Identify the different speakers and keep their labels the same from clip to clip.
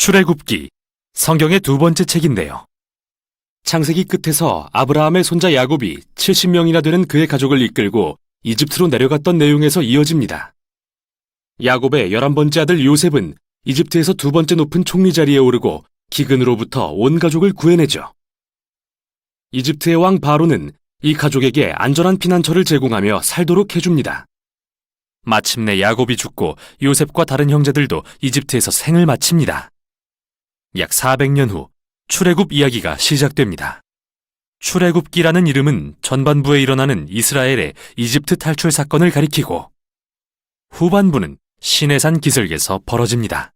Speaker 1: 출애굽기 성경의 두 번째 책인데요. 창세기 끝에서 아브라함의 손자 야곱이 70명이나 되는 그의 가족을 이끌고 이집트로 내려갔던 내용에서 이어집니다. 야곱의 11번째 아들 요셉은 이집트에서 두 번째 높은 총리 자리에 오르고 기근으로부터 온 가족을 구해내죠. 이집트의 왕 바로는 이 가족에게 안전한 피난처를 제공하며 살도록 해줍니다. 마침내 야곱이 죽고 요셉과 다른 형제들도 이집트에서 생을 마칩니다. 약 400년 후 출애굽 이야기가 시작됩니다. 출애굽기라는 이름은 전반부에 일어나는 이스라엘의 이집트 탈출 사건을 가리키고 후반부는 시내산 기슭에서 벌어집니다.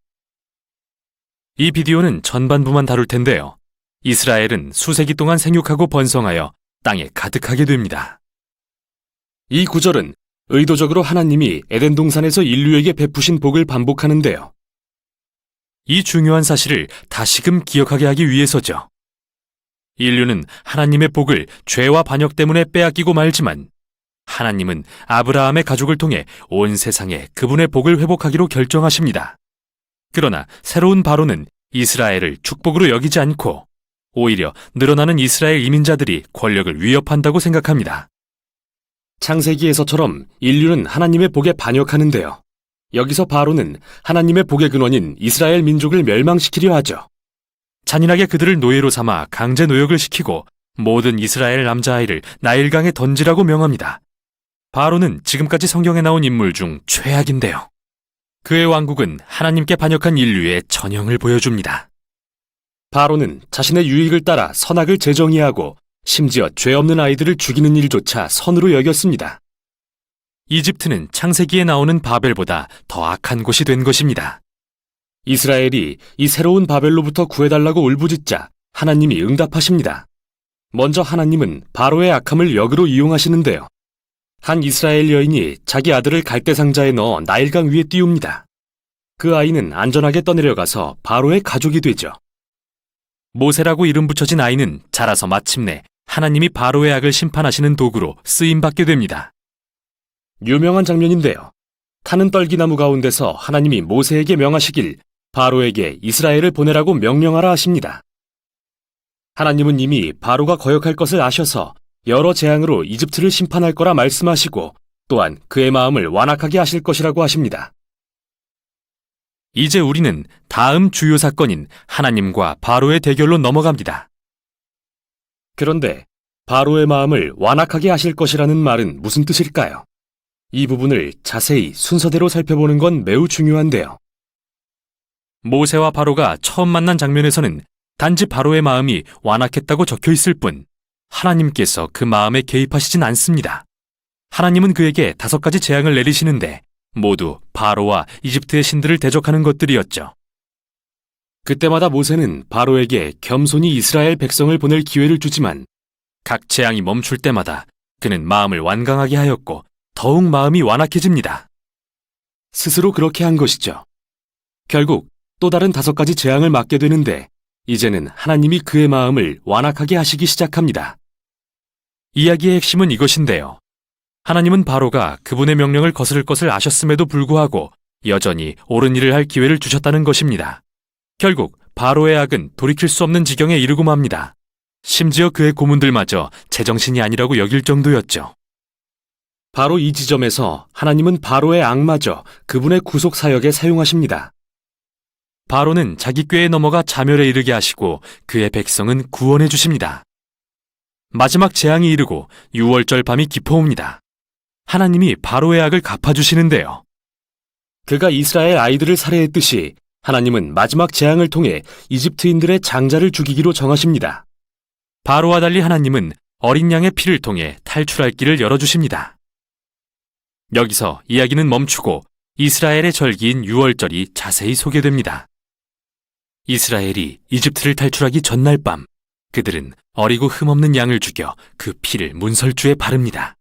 Speaker 1: 이 비디오는 전반부만 다룰 텐데요. 이스라엘은 수세기 동안 생육하고 번성하여 땅에 가득하게 됩니다. 이 구절은 의도적으로 하나님이 에덴 동산에서 인류에게 베푸신 복을 반복하는데요. 이 중요한 사실을 다시금 기억하게 하기 위해서죠. 인류는 하나님의 복을 죄와 반역 때문에 빼앗기고 말지만 하나님은 아브라함의 가족을 통해 온 세상에 그분의 복을 회복하기로 결정하십니다. 그러나 새로운 바로는 이스라엘을 축복으로 여기지 않고 오히려 늘어나는 이스라엘 이민자들이 권력을 위협한다고 생각합니다. 창세기에서처럼 인류는 하나님의 복에 반역하는데요. 여기서 바로는 하나님의 복의 근원인 이스라엘 민족을 멸망시키려 하죠. 잔인하게 그들을 노예로 삼아 강제 노역을 시키고 모든 이스라엘 남자아이를 나일강에 던지라고 명합니다. 바로는 지금까지 성경에 나온 인물 중 최악인데요. 그의 왕국은 하나님께 반역한 인류의 전형을 보여줍니다. 바로는 자신의 유익을 따라 선악을 재정의하고 심지어 죄 없는 아이들을 죽이는 일조차 선으로 여겼습니다. 이집트는 창세기에 나오는 바벨보다 더 악한 곳이 된 것입니다. 이스라엘이 이 새로운 바벨로부터 구해달라고 울부짖자 하나님이 응답하십니다. 먼저 하나님은 바로의 악함을 역으로 이용하시는데요. 한 이스라엘 여인이 자기 아들을 갈대상자에 넣어 나일강 위에 띄웁니다. 그 아이는 안전하게 떠내려가서 바로의 가족이 되죠. 모세라고 이름 붙여진 아이는 자라서 마침내 하나님이 바로의 악을 심판하시는 도구로 쓰임받게 됩니다. 유명한 장면인데요. 타는 떨기나무 가운데서 하나님이 모세에게 명하시길 바로에게 이스라엘을 보내라고 명령하라 하십니다. 하나님은 이미 바로가 거역할 것을 아셔서 여러 재앙으로 이집트를 심판할 거라 말씀하시고 또한 그의 마음을 완악하게 하실 것이라고 하십니다. 이제 우리는 다음 주요 사건인 하나님과 바로의 대결로 넘어갑니다. 그런데 바로의 마음을 완악하게 하실 것이라는 말은 무슨 뜻일까요? 이 부분을 자세히 순서대로 살펴보는 건 매우 중요한데요. 모세와 바로가 처음 만난 장면에서는 단지 바로의 마음이 완악했다고 적혀 있을 뿐 하나님께서 그 마음에 개입하시진 않습니다. 하나님은 그에게 다섯 가지 재앙을 내리시는데 모두 바로와 이집트의 신들을 대적하는 것들이었죠. 그때마다 모세는 바로에게 겸손히 이스라엘 백성을 보낼 기회를 주지만 각 재앙이 멈출 때마다 그는 마음을 완강하게 하였고 더욱 마음이 완악해집니다. 스스로 그렇게 한 것이죠. 결국 또 다른 다섯 가지 재앙을 맞게 되는데 이제는 하나님이 그의 마음을 완악하게 하시기 시작합니다. 이야기의 핵심은 이것인데요. 하나님은 바로가 그분의 명령을 거스를 것을 아셨음에도 불구하고 여전히 옳은 일을 할 기회를 주셨다는 것입니다. 결국 바로의 악은 돌이킬 수 없는 지경에 이르고 맙니다. 심지어 그의 고문들마저 제정신이 아니라고 여길 정도였죠. 바로 이 지점에서 하나님은 바로의 악마저 그분의 구속 사역에 사용하십니다. 바로는 자기 꾀에 넘어가 자멸에 이르게 하시고 그의 백성은 구원해 주십니다. 마지막 재앙이 이르고 6월절 밤이 깊어옵니다. 하나님이 바로의 악을 갚아주시는데요. 그가 이스라엘 아이들을 살해했듯이 하나님은 마지막 재앙을 통해 이집트인들의 장자를 죽이기로 정하십니다. 바로와 달리 하나님은 어린 양의 피를 통해 탈출할 길을 열어주십니다. 여기서 이야기는 멈추고 이스라엘의 절기인 6월절이 자세히 소개됩니다. 이스라엘이 이집트를 탈출하기 전날 밤 그들은 어리고 흠없는 양을 죽여 그 피를 문설주에 바릅니다.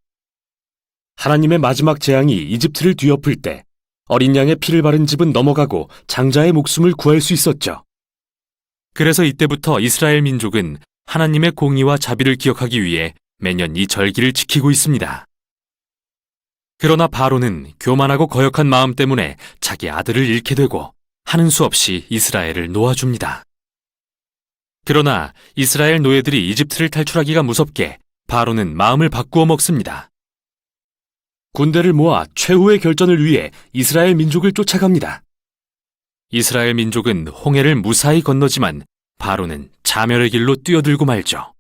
Speaker 1: 하나님의 마지막 재앙이 이집트를 뒤엎을 때 어린 양의 피를 바른 집은 넘어가고 장자의 목숨을 구할 수 있었죠. 그래서 이때부터 이스라엘 민족은 하나님의 공의와 자비를 기억하기 위해 매년 이 절기를 지키고 있습니다. 그러나 바로는 교만하고 거역한 마음 때문에 자기 아들을 잃게 되고 하는 수 없이 이스라엘을 놓아줍니다. 그러나 이스라엘 노예들이 이집트를 탈출하기가 무섭게 바로는 마음을 바꾸어 먹습니다. 군대를 모아 최후의 결전을 위해 이스라엘 민족을 쫓아갑니다. 이스라엘 민족은 홍해를 무사히 건너지만 바로는 자멸의 길로 뛰어들고 말죠.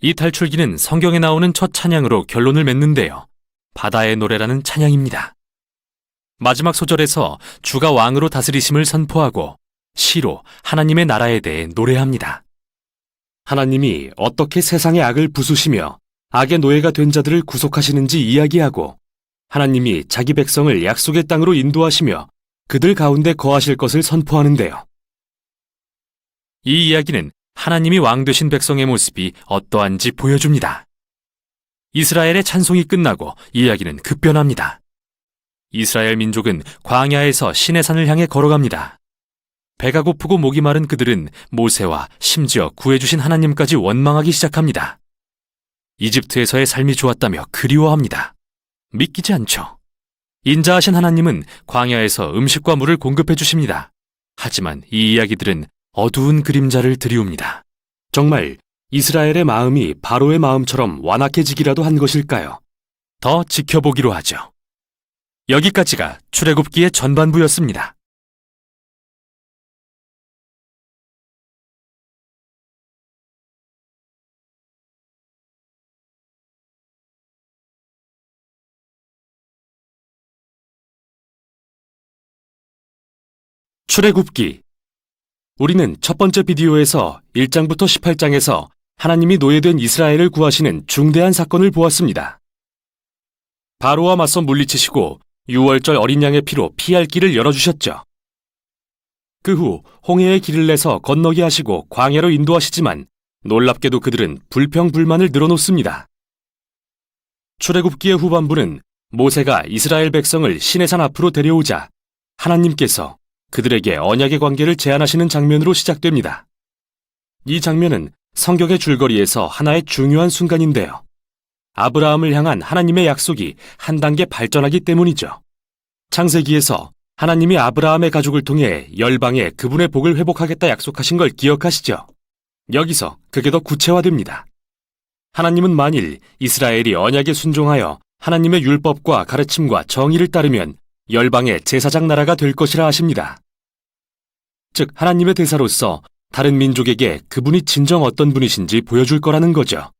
Speaker 1: 이 탈출기는 성경에 나오는 첫 찬양으로 결론을 맺는데요. 바다의 노래라는 찬양입니다. 마지막 소절에서 주가 왕으로 다스리심을 선포하고 시로 하나님의 나라에 대해 노래합니다. 하나님이 어떻게 세상의 악을 부수시며 악의 노예가 된 자들을 구속하시는지 이야기하고 하나님이 자기 백성을 약속의 땅으로 인도하시며 그들 가운데 거하실 것을 선포하는데요. 이 이야기는 하나님이 왕 되신 백성의 모습이 어떠한지 보여줍니다. 이스라엘의 찬송이 끝나고 이야기는 급변합니다. 이스라엘 민족은 광야에서 신의 산을 향해 걸어갑니다. 배가 고프고 목이 마른 그들은 모세와 심지어 구해주신 하나님까지 원망하기 시작합니다. 이집트에서의 삶이 좋았다며 그리워합니다. 믿기지 않죠. 인자하신 하나님은 광야에서 음식과 물을 공급해 주십니다. 하지만 이 이야기들은 어두운 그림자를 드리웁니다. 정말 이스라엘의 마음이 바로의 마음처럼 완악해지기라도 한 것일까요? 더 지켜보기로 하죠. 여기까지가 출애굽기의 전반부였습니다. 출애굽기 우리는 첫 번째 비디오에서 1장부터 18장에서 하나님이 노예된 이스라엘을 구하시는 중대한 사건을 보았습니다. 바로와 맞서 물리치시고 6월절 어린 양의 피로 피할 길을 열어주셨죠. 그 후 홍해의 길을 내서 건너게 하시고 광야로 인도하시지만 놀랍게도 그들은 불평불만을 늘어놓습니다. 출애굽기의 후반부는 모세가 이스라엘 백성을 시내산 앞으로 데려오자 하나님께서 그들에게 언약의 관계를 제안하시는 장면으로 시작됩니다. 이 장면은 성경의 줄거리에서 하나의 중요한 순간인데요. 아브라함을 향한 하나님의 약속이 한 단계 발전하기 때문이죠. 창세기에서 하나님이 아브라함의 가족을 통해 열방에 그분의 복을 회복하겠다 약속하신 걸 기억하시죠? 여기서 그게 더 구체화됩니다. 하나님은 만일 이스라엘이 언약에 순종하여 하나님의 율법과 가르침과 정의를 따르면 열방의 제사장 나라가 될 것이라 하십니다. 즉, 하나님의 대사로서 다른 민족에게 그분이 진정 어떤 분이신지 보여줄 거라는 거죠.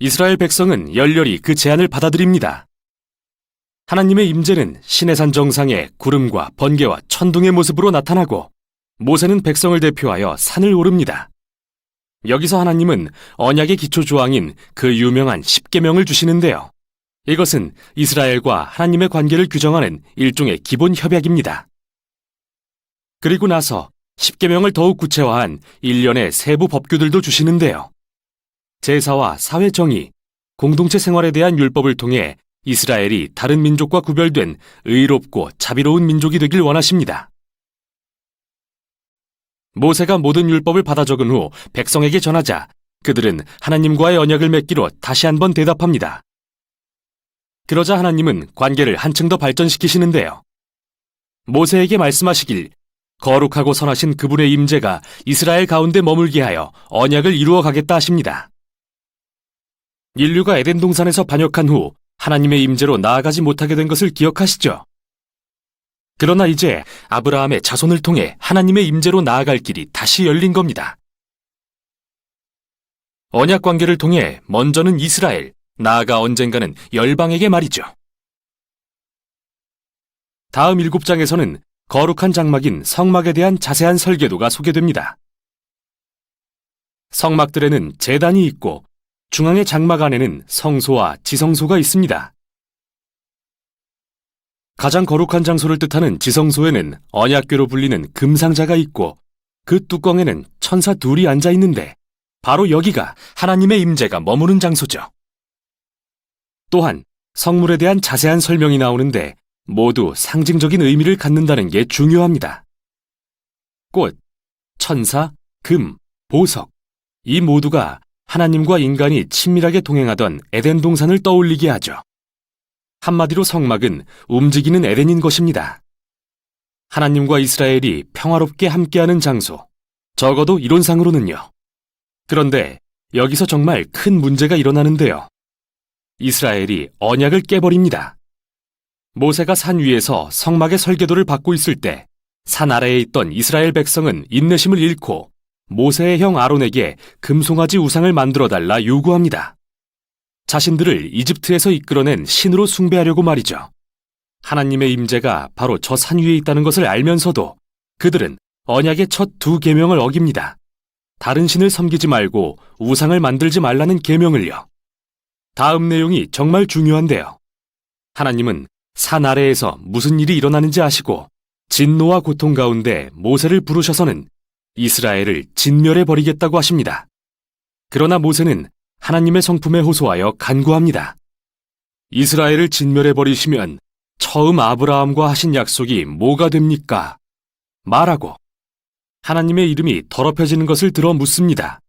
Speaker 1: 이스라엘 백성은 열렬히 그 제안을 받아들입니다. 하나님의 임재는 시내산 정상에 구름과 번개와 천둥의 모습으로 나타나고 모세는 백성을 대표하여 산을 오릅니다. 여기서 하나님은 언약의 기초 조항인 그 유명한 십계명을 주시는데요. 이것은 이스라엘과 하나님의 관계를 규정하는 일종의 기본 협약입니다. 그리고 나서 십계명을 더욱 구체화한 일련의 세부 법규들도 주시는데요. 제사와 사회 정의, 공동체 생활에 대한 율법을 통해 이스라엘이 다른 민족과 구별된 의롭고 자비로운 민족이 되길 원하십니다. 모세가 모든 율법을 받아 적은 후 백성에게 전하자 그들은 하나님과의 언약을 맺기로 다시 한번 대답합니다. 그러자 하나님은 관계를 한층 더 발전시키시는데요. 모세에게 말씀하시길 거룩하고 선하신 그분의 임재가 이스라엘 가운데 머물게 하여 언약을 이루어 가겠다 하십니다. 인류가 에덴 동산에서 반역한 후 하나님의 임재로 나아가지 못하게 된 것을 기억하시죠? 그러나 이제 아브라함의 자손을 통해 하나님의 임재로 나아갈 길이 다시 열린 겁니다. 언약 관계를 통해 먼저는 이스라엘, 나아가 언젠가는 열방에게 말이죠. 다음 일곱 장에서는 거룩한 장막인 성막에 대한 자세한 설계도가 소개됩니다. 성막들에는 재단이 있고 중앙의 장막 안에는 성소와 지성소가 있습니다. 가장 거룩한 장소를 뜻하는 지성소에는 언약궤로 불리는 금상자가 있고 그 뚜껑에는 천사 둘이 앉아 있는데 바로 여기가 하나님의 임재가 머무는 장소죠. 또한 성물에 대한 자세한 설명이 나오는데 모두 상징적인 의미를 갖는다는 게 중요합니다. 꽃, 천사, 금, 보석, 이 모두가 하나님과 인간이 친밀하게 동행하던 에덴 동산을 떠올리게 하죠. 한마디로 성막은 움직이는 에덴인 것입니다. 하나님과 이스라엘이 평화롭게 함께하는 장소. 적어도 이론상으로는요. 그런데 여기서 정말 큰 문제가 일어나는데요. 이스라엘이 언약을 깨버립니다. 모세가 산 위에서 성막의 설계도를 받고 있을 때 산 아래에 있던 이스라엘 백성은 인내심을 잃고 모세의 형 아론에게 금송아지 우상을 만들어 달라 요구합니다. 자신들을 이집트에서 이끌어낸 신으로 숭배하려고 말이죠. 하나님의 임재가 바로 저 산 위에 있다는 것을 알면서도 그들은 언약의 첫 두 계명을 어깁니다. 다른 신을 섬기지 말고 우상을 만들지 말라는 계명을요. 다음 내용이 정말 중요한데요. 하나님은 산 아래에서 무슨 일이 일어나는지 아시고 진노와 고통 가운데 모세를 부르셔서는 이스라엘을 진멸해 버리겠다고 하십니다. 그러나 모세는 하나님의 성품에 호소하여 간구합니다. 이스라엘을 진멸해 버리시면 처음 아브라함과 하신 약속이 뭐가 됩니까? 말하고 하나님의 이름이 더럽혀지는 것을 들어 묻습니다.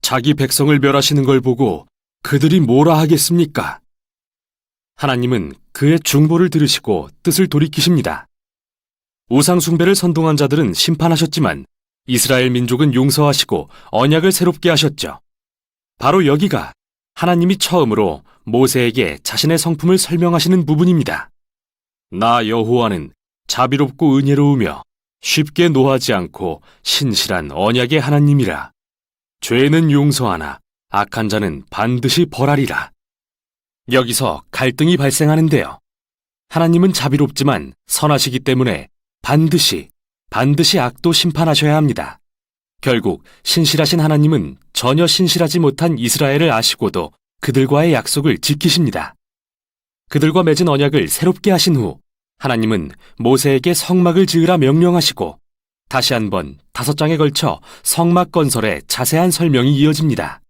Speaker 1: 자기 백성을 멸하시는 걸 보고 그들이 뭐라 하겠습니까? 하나님은 그의 중보를 들으시고 뜻을 돌이키십니다. 우상숭배를 선동한 자들은 심판하셨지만 이스라엘 민족은 용서하시고 언약을 새롭게 하셨죠. 바로 여기가 하나님이 처음으로 모세에게 자신의 성품을 설명하시는 부분입니다. 나 여호와는 자비롭고 은혜로우며 쉽게 노하지 않고 신실한 언약의 하나님이라. 죄는 용서하나 악한 자는 반드시 벌하리라. 여기서 갈등이 발생하는데요. 하나님은 자비롭지만 선하시기 때문에 반드시, 반드시 악도 심판하셔야 합니다. 결국 신실하신 하나님은 전혀 신실하지 못한 이스라엘을 아시고도 그들과의 약속을 지키십니다. 그들과 맺은 언약을 새롭게 하신 후 하나님은 모세에게 성막을 지으라 명령하시고 다시 한번 다섯 장에 걸쳐 성막 건설의 자세한 설명이 이어집니다.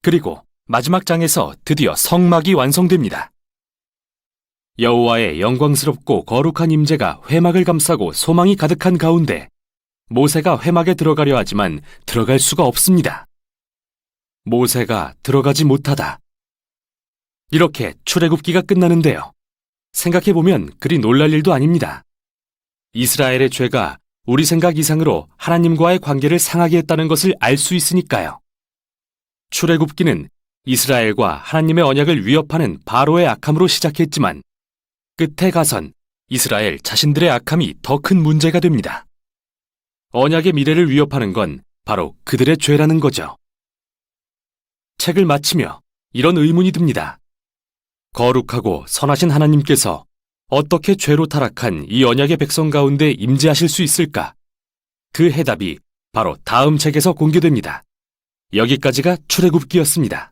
Speaker 1: 그리고 마지막 장에서 드디어 성막이 완성됩니다. 여호와의 영광스럽고 거룩한 임재가 회막을 감싸고 소망이 가득한 가운데 모세가 회막에 들어가려 하지만 들어갈 수가 없습니다. 모세가 들어가지 못하다. 이렇게 출애굽기가 끝나는데요. 생각해보면 그리 놀랄 일도 아닙니다. 이스라엘의 죄가 우리 생각 이상으로 하나님과의 관계를 상하게 했다는 것을 알 수 있으니까요. 출애굽기는 이스라엘과 하나님의 언약을 위협하는 바로의 악함으로 시작했지만 끝에 가선 이스라엘 자신들의 악함이 더 큰 문제가 됩니다. 언약의 미래를 위협하는 건 바로 그들의 죄라는 거죠. 책을 마치며 이런 의문이 듭니다. 거룩하고 선하신 하나님께서 어떻게 죄로 타락한 이 언약의 백성 가운데 임재하실 수 있을까? 그 해답이 바로 다음 책에서 공개됩니다. 여기까지가 출애굽기였습니다.